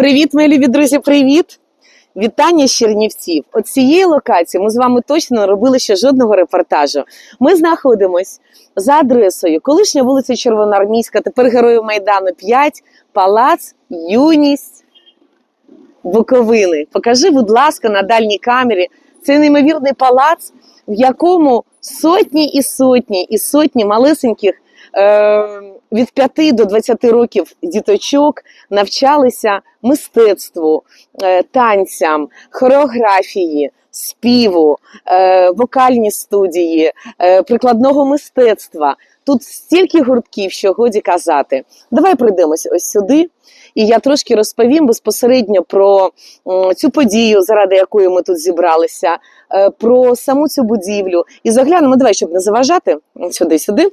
Привіт, мої любі друзі, привіт! Вітання з Чернівців. От цієї локації ми з вами точно не робили ще жодного репортажу. Ми знаходимось за адресою колишня вулиця Червоноармійська, тепер Героїв Майдану 5, палац, юність Буковини. Покажи, будь ласка, на дальній камері цей неймовірний палац, в якому сотні і сотні і сотні малесеньких від 5 до 20 років діточок навчалися мистецтву, е, танцям, хореографії, співу, е, вокальні студії, е, прикладного мистецтва. Тут стільки гуртків, що годі казати. Давай прийдемось ось сюди. І я трошки розповім безпосередньо про цю подію, заради якої ми тут зібралися, е, про саму цю будівлю. І заглянемо, давай, щоб не заважати сюди, сюди.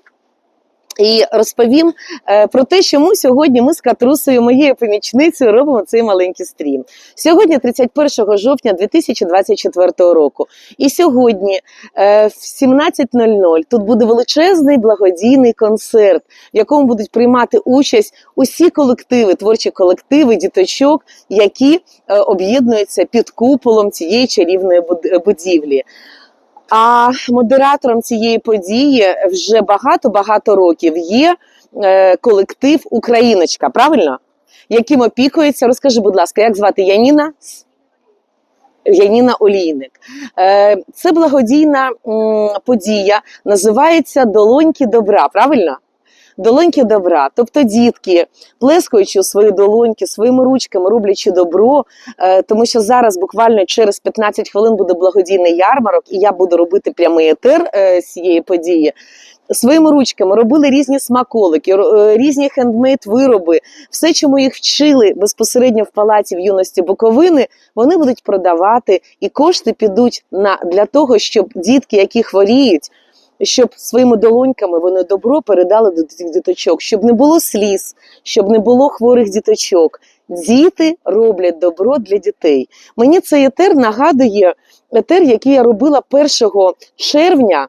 І розповім е, про те, чому сьогодні ми з Катрусою, моєю помічницею, робимо цей маленький стрім. Сьогодні, 31 жовтня 2024 року. І сьогодні е, в 17.00 тут буде величезний благодійний концерт, в якому будуть приймати участь усі колективи, творчі колективи, діточок, які е, об'єднуються під куполом цієї чарівної буд- будівлі. А модератором цієї події вже багато-багато років є е, колектив Україночка, правильно? Яким опікується, розкажи, будь ласка, як звати Яніна? Яніна Олійник. Е, це благодійна подія, називається Долоньки добра, правильно? Долоньки добра. Тобто дітки, плескаючи свої долоньки, своїми ручками роблячи добро, Е, тому що зараз буквально через 15 хвилин буде благодійний ярмарок, і я буду робити прямий етер е, цієї події. Своїми ручками робили різні смаколики, е, різні хендмейд вироби, все, чому їх вчили безпосередньо в палаці в юності Буковини, вони будуть продавати, і кошти підуть на для того, щоб дітки, які хворіють, щоб своїми долоньками вони добро передали до цих діточок, щоб не було сліз, щоб не було хворих діточок. Діти роблять добро для дітей. Мені цей етер нагадує етер, який я робила 1 червня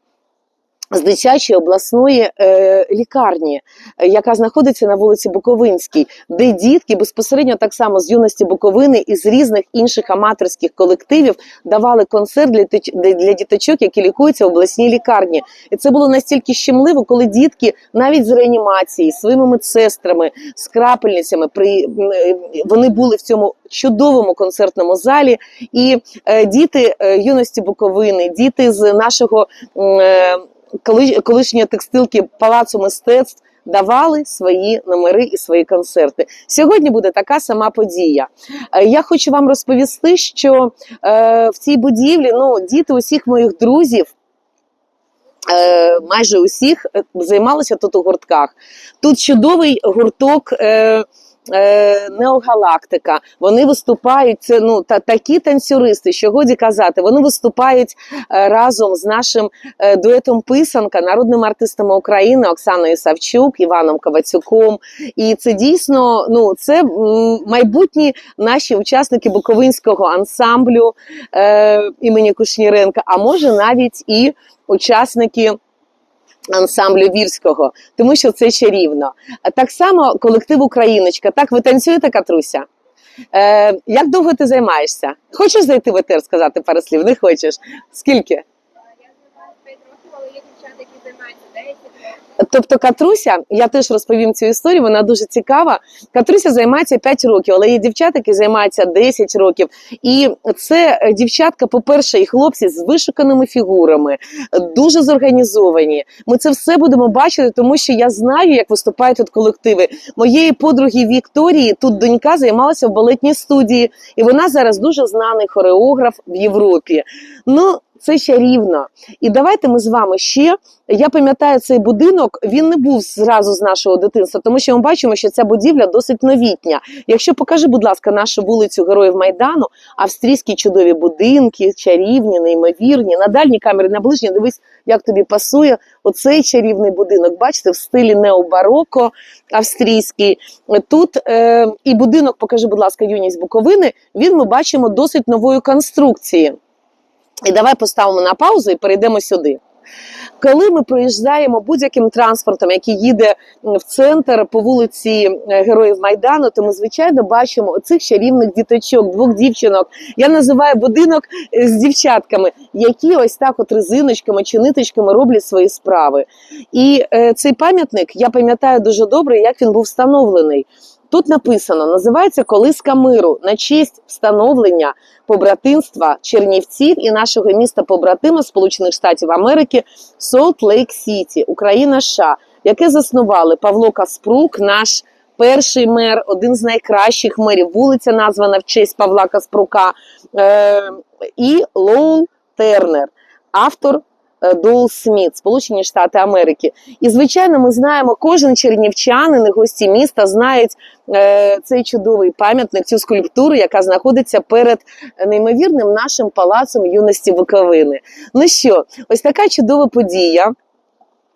з дитячої обласної е, лікарні, яка знаходиться на вулиці Буковинській, де дітки безпосередньо так само з юності Буковини і з різних інших аматорських колективів давали концерт для для діточок, які лікуються в обласній лікарні. І це було настільки щемливо, коли дітки навіть з реанімації, своїми медсестрами, з крапельницями, при е, вони були в цьому чудовому концертному залі. І е, діти е, юності Буковини, діти з нашого. Е, коли- колишньої текстилки Палацу мистецтв давали свої номери і свої концерти. Сьогодні буде така сама подія. Е, Я хочу вам розповісти, що е, в цій будівлі ну, діти усіх моїх друзів. е, Майже усіх займалися тут у гуртках. Тут чудовий гурток е, Неогалактика. Вони виступають. Це ну та такі танцюристи, що годі казати. Вони виступають е, разом з нашим е, дуетом писанка, народними артистами України Оксаною Савчук, Іваном Ковацюком. І це дійсно ну це майбутні наші учасники Буковинського ансамблю е, імені Кушніренка, а може навіть і учасники. Ансамблю вірського, тому що це чарівно. Так само колектив Україночка. Так, ви танцюєте, Катруся? Е, як довго ти займаєшся? Хочеш зайти в етер, сказати пару слів? Не хочеш? Скільки? Я займаюся 5 років, але є дівчата, які займаються 10 років. Тобто Катруся, я теж розповім цю історію, вона дуже цікава. Катруся займається 5 років, але є дівчата, які займаються 10 років. І це е, дівчатка, по-перше, і хлопці з вишуканими фігурами, дуже зорганізовані. Ми це все будемо бачити, тому що я знаю, як виступають тут колективи. Моєї подруги Вікторії тут донька займалася в балетній студії, і вона зараз дуже знаний хореограф в Європі. Ну, це чарівно. І давайте ми з вами ще. Я пам'ятаю цей будинок. Він не був зразу з нашого дитинства, тому що ми бачимо, що ця будівля досить новітня. Якщо покажи, будь ласка, нашу вулицю Героїв Майдану, австрійські чудові будинки, чарівні, неймовірні. На дальній камері, на ближній, дивись, як тобі пасує оцей чарівний будинок. Бачите, в стилі необароко австрійський. Тут е, і будинок, покажи, будь ласка, юність Буковини. Він ми бачимо досить нової конструкції. І давай поставимо на паузу і перейдемо сюди. Коли ми проїжджаємо будь-яким транспортом, який їде в центр по вулиці е, Героїв Майдану, то ми звичайно бачимо оцих чарівних діточок, двох дівчинок. Я називаю будинок е, з дівчатками, які ось так от резиночками чи ниточками роблять свої справи. І е, цей пам'ятник я пам'ятаю дуже добре, як він був встановлений. Тут написано, називається Колиска миру на честь встановлення побратимства Чернівців і нашого міста побратима Сполучених Штатів Америки Солт Лейк Сіті, Україна США, яке заснували Павло Каспрук, наш перший мер, один з найкращих мерів. Вулиця названа в честь Павла Каспрука, е, і Лоул Тернер, автор. Е, Доул Сміт, Сполучені Штати Америки. І звичайно, ми знаємо, кожен чернівчанин і гості міста знають е, цей чудовий пам'ятник, цю скульптуру, яка знаходиться перед неймовірним нашим палацом юності Буковини. Ну що, ось така чудова подія.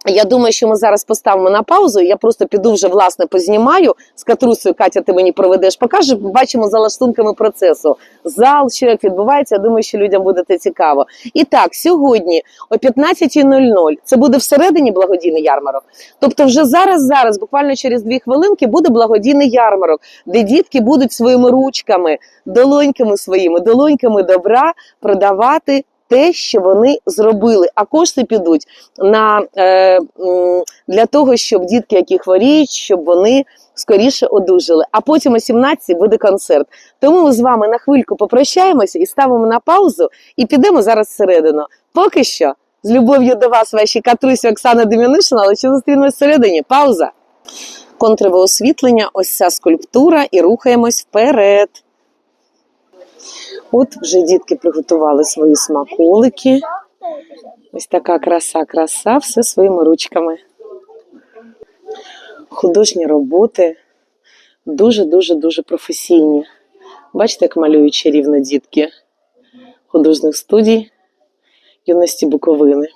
Я думаю, що ми зараз поставимо на паузу. Я просто піду вже власне познімаю з Катрусею. Катя, ти мені проведеш, покажеш, бачимо за лаштунками процесу. Зал, що як відбувається. Я думаю, що людям буде це цікаво. І так, сьогодні о 15.00 це буде всередині благодійний ярмарок. Тобто, вже зараз, зараз, буквально через дві хвилинки, буде благодійний ярмарок, де дітки будуть своїми ручками, долоньками своїми, долоньками добра продавати. Те, що вони зробили, а кошти підуть на е, для того, щоб дітки, які хворіють, щоб вони скоріше одужали. А потім о 17 буде концерт. Тому ми з вами на хвильку попрощаємося і ставимо на паузу, і підемо зараз всередину. Поки що з любов'ю до вас, ваші катрусі Оксана Дем'янишина, але ще зустрінемось всередині. Пауза. Контрове освітлення, ось ця скульптура, і рухаємось вперед. От вже дітки приготували свої смаколики. Ось така краса, краса, все своїми ручками. Художні роботи дуже, дуже, дуже професійні. Бачите, як малюють чарівно дітки художніх студій юності Буковини.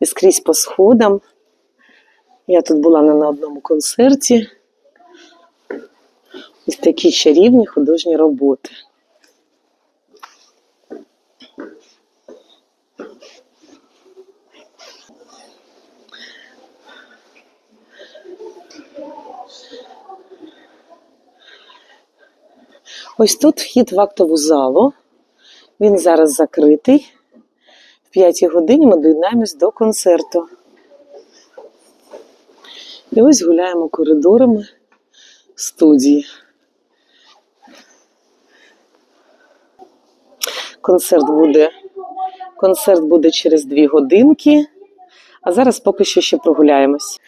І скрізь по сходам. Я тут була не на одному концерті. Ось такі чарівні художні роботи. Ось тут вхід в актову залу. Він зараз закритий. В п'ятій годині ми доєднаємось до концерту. І ось гуляємо коридорами студії. Концерт буде, концерт буде через дві годинки, а зараз поки що ще прогуляємось.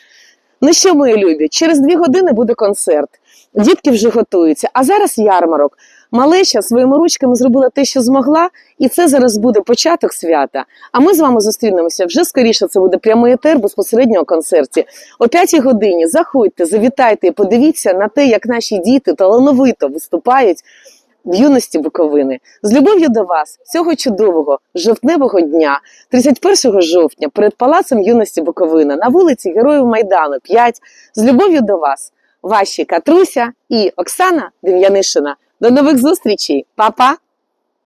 Ну що, мої любі, через дві години буде концерт. Дітки вже готуються. А зараз ярмарок. Малеча своїми ручками зробила те, що змогла, і це зараз буде початок свята. А ми з вами зустрінемося вже скоріше. Це буде прямий етер безпосередньо концерті. О п'ятій годині заходьте, завітайте і подивіться на те, як наші діти талановито виступають в юності Буковини. З любов'ю до вас цього чудового жовтневого дня, 31 жовтня, перед палацем юності Буковина на вулиці Героїв Майдану 5. З любов'ю до вас, ваші Катруся і Оксана Дем'янишина. До нових зустрічей, Па-па!